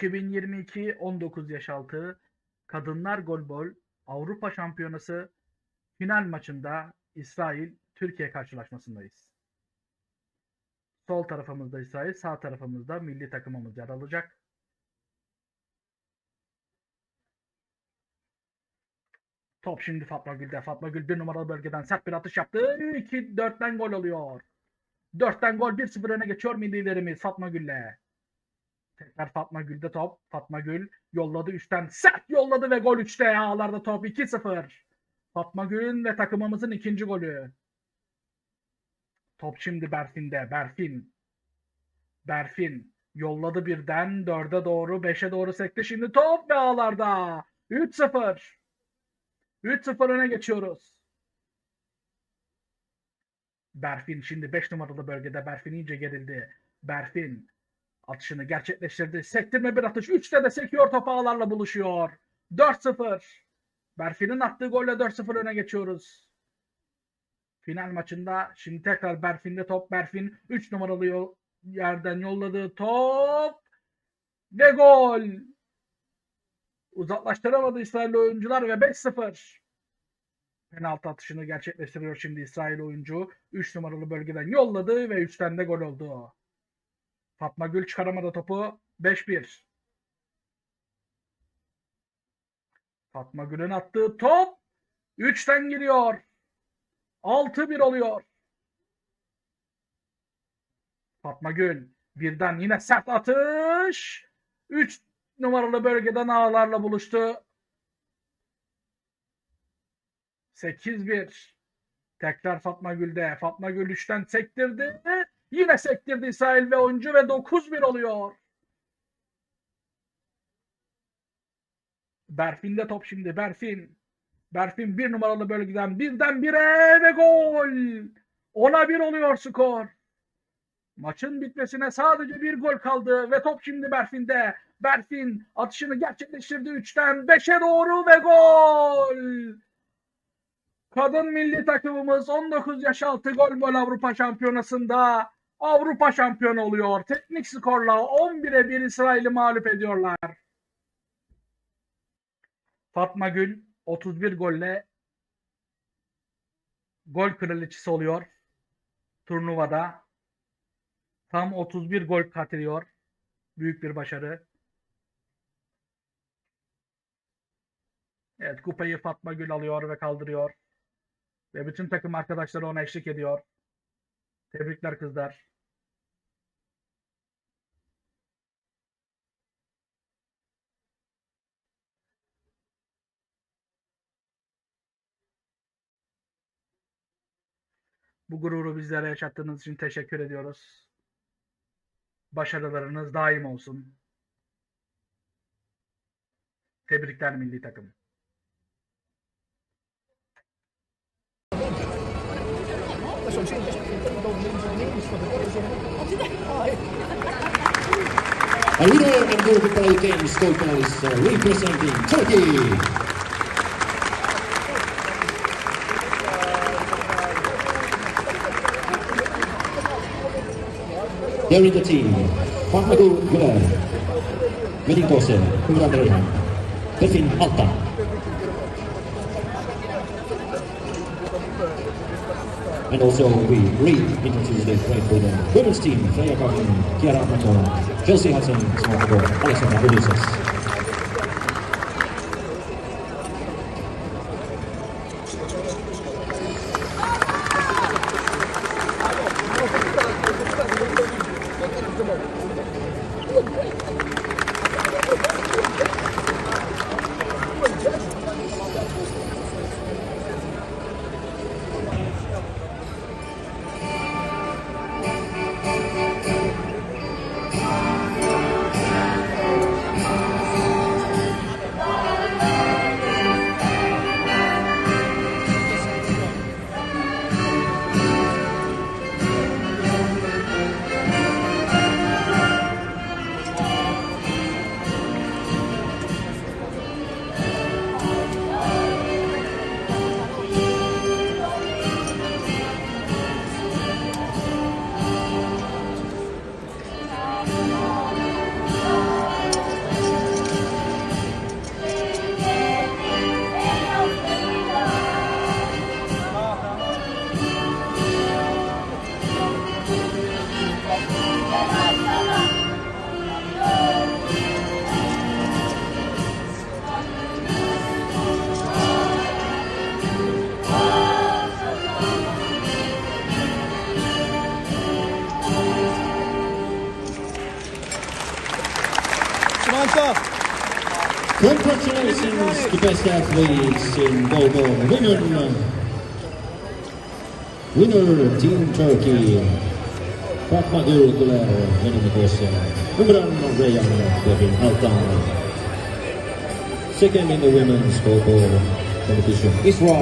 2022 19 yaş altı Kadınlar Golbol Avrupa Şampiyonası final maçında İsrail Türkiye karşılaşmasındayız. Sol tarafımızda İsrail, sağ tarafımızda milli takımımız yer alacak. Top şimdi Fatma Gül'de. Fatma Gül bir numaralı bölgeden sert bir atış yaptı. 2-4'ten gol oluyor. 4'ten gol 1-0 öne geçiyor millilerimiz Fatma Gül'le. Tekrar Fatma Gül'de top. Fatma Gül yolladı 3'ten sert yolladı ve gol 3'te ağlarda top 2-0. Fatma Gül'ün ve takımımızın ikinci golü. Top şimdi Berfin'de. Berfin. Berfin yolladı birden 4'e doğru 5'e doğru sekti. Şimdi top ve ağlarda. 3-0. 3-0 öne geçiyoruz. Berfin şimdi 5 numaralı bölgede Berfin iyice gerildi. Berfin atışını gerçekleştirdi. Sektirme bir atış. 3'te de sekiyor top ağlarla buluşuyor. 4-0. Berfin'in attığı golle 4-0 öne geçiyoruz. Final maçında şimdi tekrar Berfin'de top. Berfin 3 numaralı yol, yerden yolladığı top ve gol. Uzaklaştıramadı İsrail oyuncular ve 5-0. Penaltı atışını gerçekleştiriyor şimdi İsrail oyuncu. 3 numaralı bölgeden yolladı ve 3'ten de gol oldu. Fatma Gül çıkaramadı topu. 5-1. Fatma Gül'ün attığı top 3'ten giriyor. 6-1 oluyor. Fatma Gül birden yine sert atış. 3 numaralı bölgeden ağlarla buluştu. 8-1. Tekrar Fatma Gül'de. Fatma Gül 3'ten sektirdi. Yine sektirdi İsrail ve oyuncu ve 9-1 oluyor. Berfin'de top şimdi. Berfin. Berfin bir numaralı bölgeden birden bire ve gol. Ona bir oluyor skor. Maçın bitmesine sadece bir gol kaldı ve top şimdi Berfin'de. Berfin atışını gerçekleştirdi 3'ten 5'e doğru ve gol. Kadın milli takımımız 19 yaş altı golbol Avrupa Şampiyonası'nda Avrupa şampiyonu oluyor. Teknik skorla 11'e 1 İsrail'i mağlup ediyorlar. Fatma Gül 31 golle gol kraliçesi oluyor turnuvada. Tam 31 gol katılıyor. Büyük bir başarı. Evet kupayı Fatma Gül alıyor ve kaldırıyor. Ve bütün takım arkadaşları ona eşlik ediyor. Tebrikler kızlar. Bu gururu bizlere yaşattığınız için teşekkür ediyoruz. Başarılarınız daim olsun. Tebrikler milli takım. A winner and European Games gold medalist representing Turkey. Here in the team, Fatmagu Güler, Metin Tosen, Kumran Reyhan, Berfin Alta. And also we reintroduce the play for the women's team, Freya Garden, Kiara Matora, Chelsea Hudson, Smartabo, Samantha. Congratulations to the best athletes in Volvo. Winner, winner Team Turkey. Fatma Gürgüler meninokossa. Numeron Reyhan Devin Altan. Second in the women's Volvo competition. Israel.